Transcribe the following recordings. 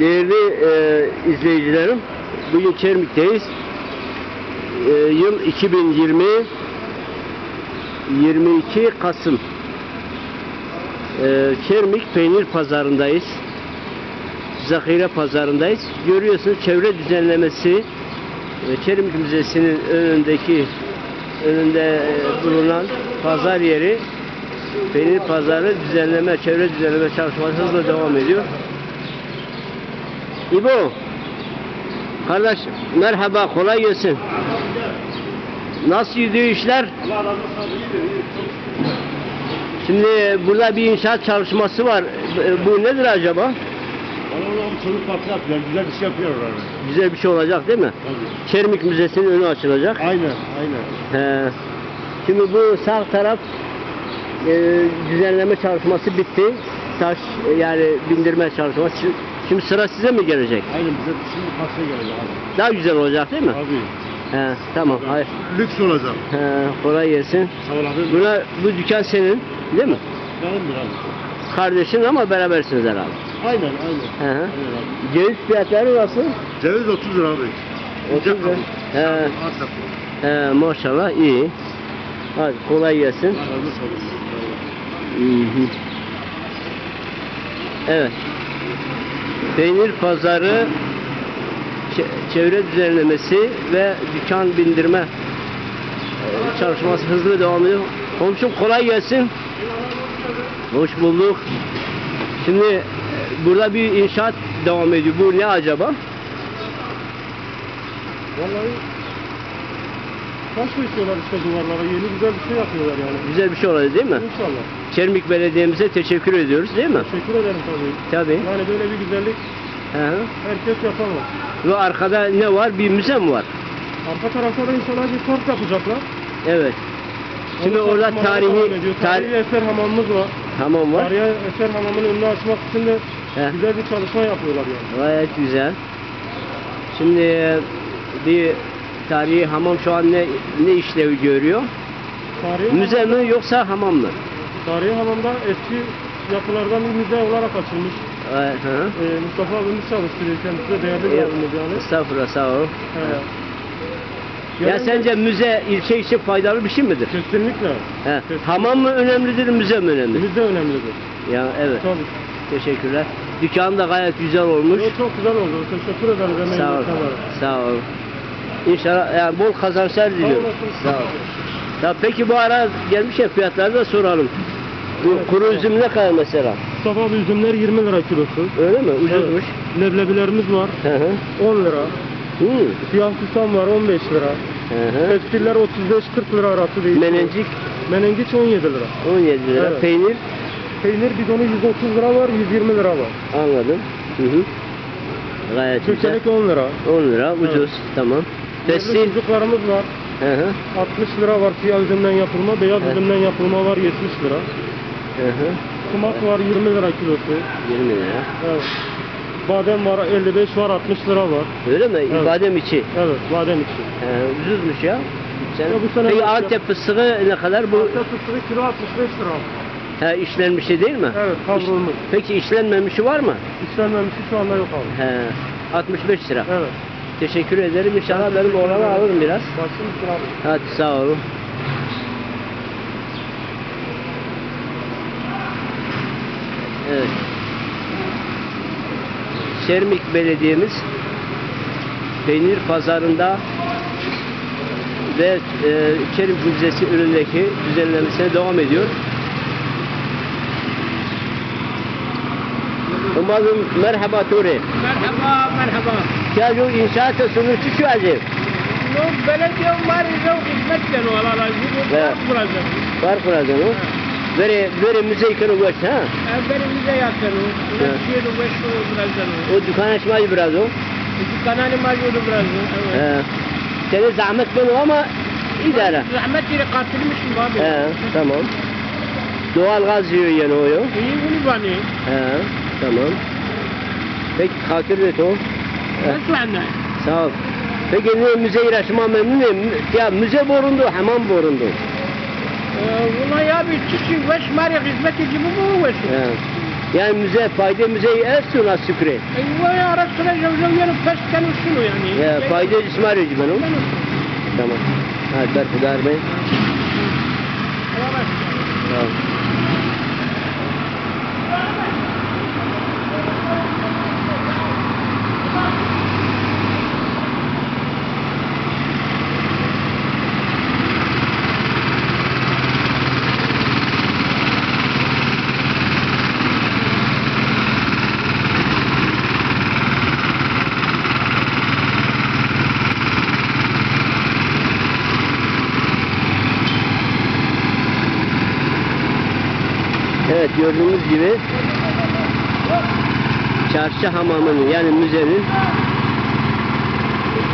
Değerli e, izleyicilerim, bugün Çermik'teyiz. E, yıl 2020 22 Kasım. E, Çermik Peynir Pazarındayız. Zahire Pazarındayız. Görüyorsunuz çevre düzenlemesi e, Çermik Müzesi'nin önündeki önünde e, bulunan pazar yeri Peynir Pazarı düzenleme, çevre düzenleme çalışması hızla devam ediyor. İbo, kardeş merhaba, kolay gelsin. Nasıl gidiyor işler? Şimdi burada bir inşaat çalışması var. E, Bu nedir acaba? Oğlum çocuk parkı yapıyor. Güzel bir şey yapıyorlar. Güzel bir şey olacak değil mi? Tabii. Çermik Müzesi'nin önü açılacak. Aynen, aynen. He. Şimdi bu sağ taraf e, düzenleme çalışması bitti. Taş e, yani bindirme çalışması. Şimdi, sıra size mi gelecek? Aynen bize şimdi parkaya gelecek abi. Daha güzel olacak değil mi? Abi. He, tamam. Hayır. Lüks olacak. He, kolay gelsin. Sağ ol abi. Buna, bu dükkan senin değil mi? Benimdir abi. Kardeşin ama berabersiniz herhalde. Aynen, aynen. Hı. Aynen abi. Ceviz fiyatları nasıl? Ceviz 30 lira abi. 30 lira. He, he, maşallah iyi. Hadi kolay gelsin. Hı hı. Evet. Peynir pazarı çe- çevre düzenlemesi ve dükkan bindirme e, çalışması hızlı devam ediyor. Komşum kolay gelsin. Hoş bulduk. Şimdi e, burada bir inşaat devam ediyor. Bu ne acaba? Vallahi taş koyuyorlar işte duvarlara. Yeni güzel bir şey yapıyorlar yani. Güzel bir şey olacak değil mi? İnşallah. Çermik Belediye'mize teşekkür ediyoruz değil mi? Teşekkür ederim tabii. Tabii. Yani böyle bir güzellik Hı hı. herkes yapamaz. Ve arkada ne var? Bir müze mi var? Arka tarafta da inşallah bir park yapacaklar. Evet. Şimdi Onun orada çalışmaları devam tarihi ediyor. tar tarihi eser hamamımız var. tamam var. Tarihi eser hamamının önünü açmak için de He. güzel bir çalışma yapıyorlar yani. Gayet güzel. Şimdi e, bir tarihi hamam şu an ne ne işlevi görüyor? Tarihi, Müze mi yoksa hamam mı? Tarihi hamamda eski yapılardan bir müze olarak açılmış. Ee, hı. Ee, Mustafa abimiz çalıştırıyor kendisi de değerli bir abimiz yani. Estağfurullah sağ ol. Ya Yani sence müze ilçe için faydalı bir şey midir? Kesinlikle. He. Kesinlikle. Hamam mı önemlidir, müze mi önemli? Müze önemlidir. Ya evet. Tabii. Teşekkürler. Dükkan da gayet güzel olmuş. O çok güzel oldu. Teşekkür ederim. Emeğinize Sağ ol. Sağ ol. İnşallah yani bol kazançlar diliyorum. olasın. Sağ ol. Ya peki bu ara gelmiş ya fiyatları da soralım. Bu Evet, kuru evet. üzüm ne kadar mesela? Mustafa abi üzümler 20 lira kilosu. Öyle mi? Ucuzmuş. Evet. Leblebilerimiz var. Hı hı. 10 lira. Hı. Siyah susam var 15 lira. Hı hı. Tekstiller 35-40 lira arası değişiyor. Menencik Menengiç 17 lira. 17 lira. Evet. Peynir Peynir bidonu 130 lira var, 120 lira var. anladım. Hı hı. Gayet güzel. Çökelek 10 lira. 10 lira ucuz. Tamam. Yerli Pestil. sucuklarımız var. Hı hı. 60 lira var siyah üzümden yapılma, beyaz Evet. üzümden yapılma var 70 lira. Hı hı. Sumak var 20 lira kilosu. 20 lira. Evet. Badem var 55 var 60 lira var. Öyle mi? Evet. Badem içi. Evet badem içi. He, ucuzmuş ya. Sen, Ya bu sene Peki yok ya. Antep fıstığı ne kadar? Bu Antep fıstığı kilo 65 lira. he, işlenmişi değil mi? Evet kavrulmuş. Peki işlenmemişi var mı? İşlenmemişi şu anda yok abi. He, 65 lira. Evet. Teşekkür ederim. İnşallah benim oğlanı alırım biraz. Başım üstüne abi. Hadi sağ olun. Evet. Sermik Belediye'miz peynir pazarında ve e, Kerim Müzesi önündeki düzenlemesine devam ediyor. Umarım merhaba Turi. Merhaba, merhaba. Kaju inşaata sunucu şu azim. Belediye var, hizmet veriyor. Var kuracağım. Var kuracağım. Very, very music and west, ha? Very music yaptın. Ulaşıyor west o birazdan. O dükkan açmayı biraz o. E, dükkan açmayı biraz o. Evet. Seni zahmet ben o ama idare. Zahmet ile katılmışım abi. He, tamam. Doğal gaz yiyor yani o yok. İyi bunu bana. He, tamam. Peki takip et o. Nasıl anne? Sağ ol. Peki ne müze ilaçıma memnunum. Ya müze borundu, hamam borundu. Ee, Olaya bir kişi beş meri hizmet gibi bu olsun. Yani müze, fayda müzeyi el sığına sükre. Eyvah ya arasına yavrum yanıp pesten usulü yani. Ya, fayda cismar edici ben o. Tamam. Ha, berfudar ben. Tamam. Evet gördüğünüz gibi çarşı hamamının yani müzenin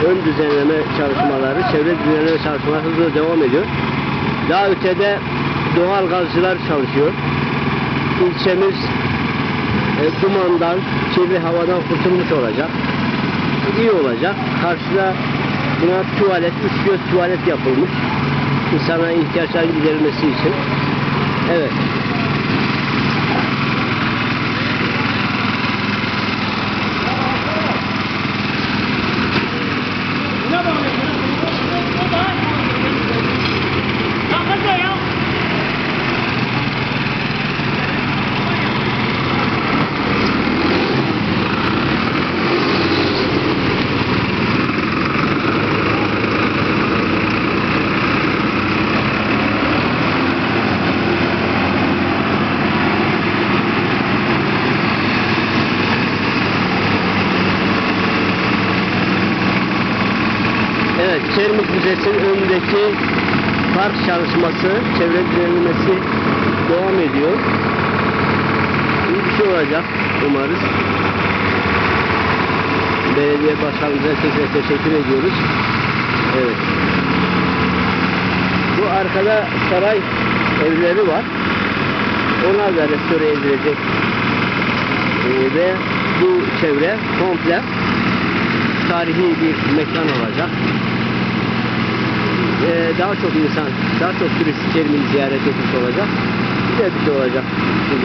ön düzenleme çalışmaları, çevre düzenleme çalışmaları hızla devam ediyor. Daha ötede doğal gazcılar çalışıyor. İlçemiz e, dumandan, kirli havadan kurtulmuş olacak. İyi olacak. Karşıda buna tuvalet, üç göz tuvalet yapılmış. İnsana ihtiyaçların giderilmesi için. Evet. Müzesi'nin önündeki park çalışması, çevre düzenlemesi devam ediyor. İyi bir şey olacak umarız. Belediye başkanımıza tekrar teşekkür ediyoruz. Evet. Bu arkada saray evleri var. Onlar da restore edilecek. Ee, ve bu çevre komple tarihi bir mekan olacak. Ee, daha çok insan, daha çok turist Çermi'yi ziyaret etmiş olacak. Güzel bir şey olacak. Bu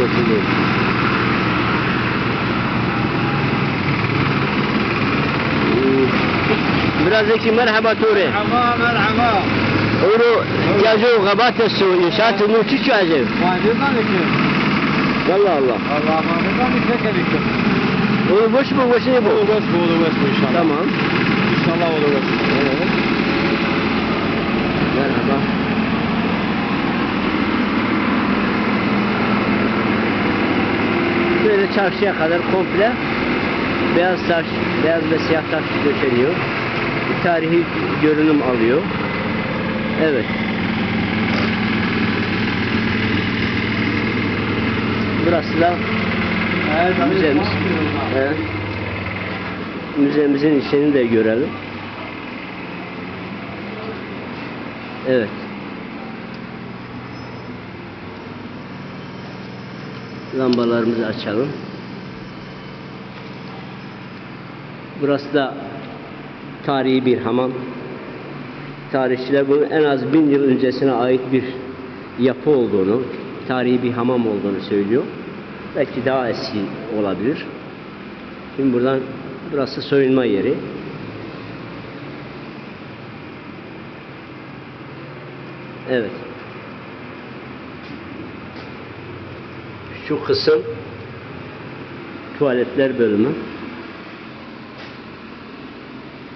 Ture. Merhaba merhaba. Euro yacu gabat su inşaat nurçu şu acayip. Faydadan iki. Allah Allah. Allah'ım bir tek eliktim. Onu boş mu boş ne bu? Olur boş bu olur boş bu inşallah. Tamam. İnşallah olur boş. Evet. Merhaba. Böyle çarşıya kadar komple beyaz taş, beyaz ve siyah taş döşeniyor. Bir tarihi görünüm alıyor. Evet. Burası da müzemiz. Evet. Müzemizin içini de görelim. Evet. Lambalarımızı açalım. Burası da tarihi bir hamam. Tarihçiler bunun en az bin yıl öncesine ait bir yapı olduğunu, tarihi bir hamam olduğunu söylüyor. Belki daha eski olabilir. Şimdi buradan burası soyunma yeri. Evet. Şu kısım tuvaletler bölümü.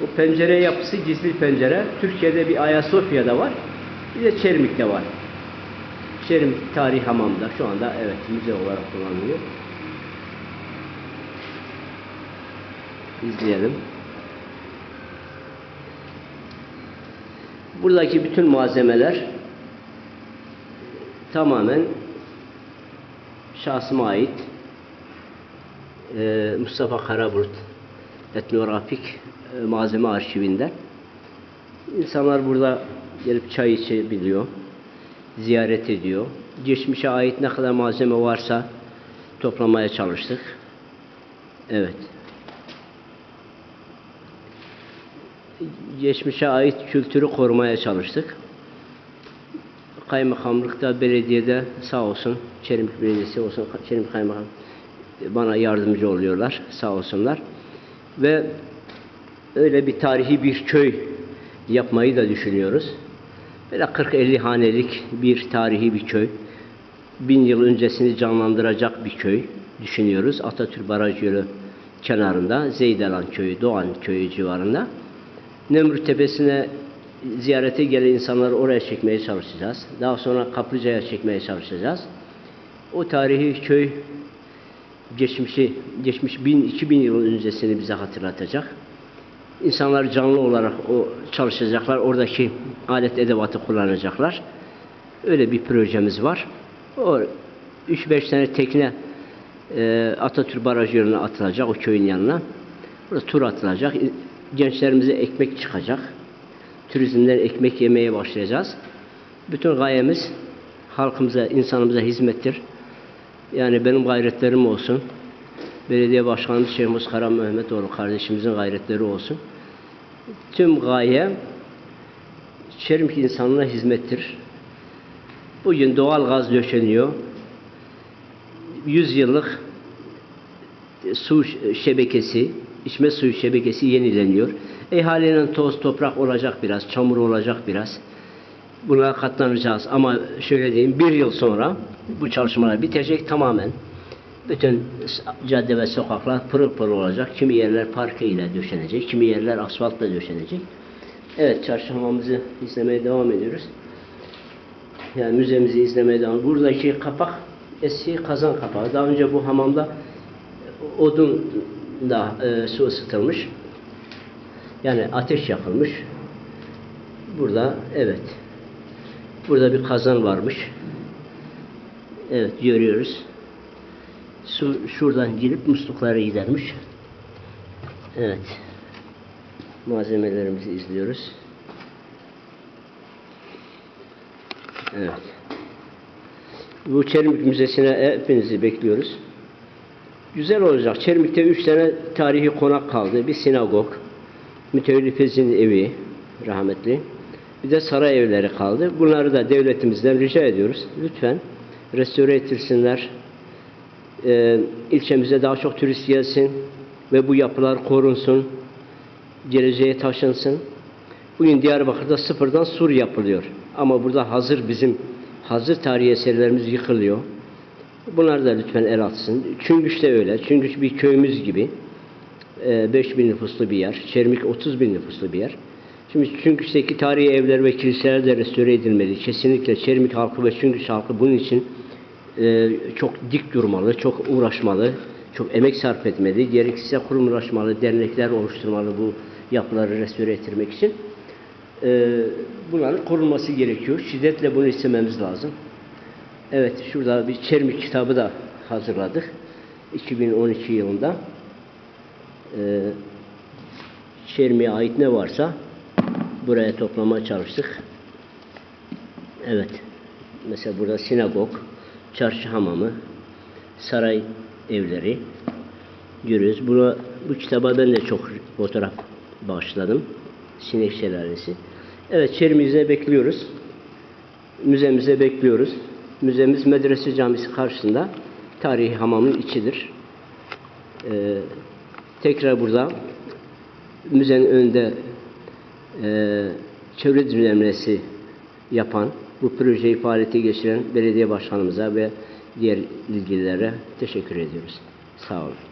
Bu pencere yapısı gizli pencere. Türkiye'de bir Ayasofya'da var. Bir de Çermik'te var. Çermik Tarih Hamam'da şu anda evet müze olarak kullanılıyor. İzleyelim. Buradaki bütün malzemeler tamamen şahsıma ait. Ee, Mustafa Karaburt etnografik e, malzeme arşivinden. İnsanlar burada gelip çay içebiliyor, ziyaret ediyor. Geçmişe ait ne kadar malzeme varsa toplamaya çalıştık. Evet. Geçmişe ait kültürü korumaya çalıştık. Kaymakamlıkta, belediyede sağ olsun, Çerimik Belediyesi olsun, Çerimik Kaymakam bana yardımcı oluyorlar sağ olsunlar. Ve öyle bir tarihi bir köy yapmayı da düşünüyoruz. Böyle 40-50 hanelik bir tarihi bir köy. Bin yıl öncesini canlandıracak bir köy düşünüyoruz. Atatürk Baraj Yolu kenarında Zeydalan Köyü, Doğan Köyü civarında. Nemrut Tepesi'ne ziyarete gelen insanları oraya çekmeye çalışacağız. Daha sonra Kaplıca'ya çekmeye çalışacağız. O tarihi köy geçmişi, geçmiş bin, iki bin yıl öncesini bize hatırlatacak. İnsanlar canlı olarak o çalışacaklar. Oradaki alet edevatı kullanacaklar. Öyle bir projemiz var. O 3-5 tane tekne e, Atatürk Barajı yoluna atılacak o köyün yanına. Burada tur atılacak. Gençlerimize ekmek çıkacak. Turizmden ekmek yemeye başlayacağız. Bütün gayemiz halkımıza, insanımıza hizmettir. Yani benim gayretlerim olsun. Belediye Başkanımız Şeyh Muskara Mehmetoğlu kardeşimizin gayretleri olsun. Tüm gaye Çerimk insanına hizmettir. Bugün doğal gaz döşeniyor. 100 yıllık su şebekesi, içme suyu şebekesi yenileniyor. Ehalinin toz toprak olacak biraz, çamur olacak biraz. Buna katlanacağız ama şöyle diyeyim bir yıl sonra bu çalışmalar bitecek tamamen. Bütün cadde ve sokaklar pırıl pırıl olacak. Kimi yerler parke ile döşenecek, kimi yerler asfaltla döşenecek. Evet, çarşı hamamımızı izlemeye devam ediyoruz. Yani müzemizi izlemeye devam Buradaki kapak eski kazan kapağı. Daha önce bu hamamda odun da e, su ısıtılmış. Yani ateş yakılmış. Burada evet. Burada bir kazan varmış. Evet görüyoruz. Su şuradan girip musluklara gidermiş. Evet. Malzemelerimizi izliyoruz. Evet. Bu Çermik Müzesi'ne hepinizi bekliyoruz. Güzel olacak. Çermik'te üç tane tarihi konak kaldı. Bir sinagog, mütevellifesinin evi rahmetli. Bir de saray evleri kaldı. Bunları da devletimizden rica ediyoruz. Lütfen restore ettirsinler. Ee, ilçemize daha çok turist gelsin ve bu yapılar korunsun. Geleceğe taşınsın. Bugün Diyarbakır'da sıfırdan sur yapılıyor. Ama burada hazır bizim hazır tarihi eserlerimiz yıkılıyor. Bunlar da lütfen el atsın. Çüngüş de öyle. Çüngüş bir köyümüz gibi. Ee, 5 bin nüfuslu bir yer. Çermik 30 bin nüfuslu bir yer. Şimdi Çüngüş'teki tarihi evler ve kiliseler de restore edilmeli. Kesinlikle Çermik halkı ve Çüngüş halkı bunun için e, çok dik durmalı, çok uğraşmalı, çok emek sarf etmeli. Gerekirse kurumlaşmalı, dernekler oluşturmalı bu yapıları restore ettirmek için. E, bunların korunması gerekiyor. Şiddetle bunu istememiz lazım. Evet, şurada bir Çermik kitabı da hazırladık. 2012 yılında. Çermik'e ait ne varsa buraya toplamaya çalıştık. Evet. Mesela burada sinagog, çarşı hamamı, saray evleri görüyoruz. Buna, bu kitaba ben de çok fotoğraf bağışladım. Sinek Şelalesi. Evet, Çermik'e bekliyoruz. Müzemize bekliyoruz. Müzemiz Medrese Camisi karşısında tarihi hamamın içidir. Ee, tekrar burada müzenin önünde e, çevre düzenlemesi yapan, bu projeyi faaliyete geçiren belediye başkanımıza ve diğer ilgililere teşekkür ediyoruz. Sağ olun.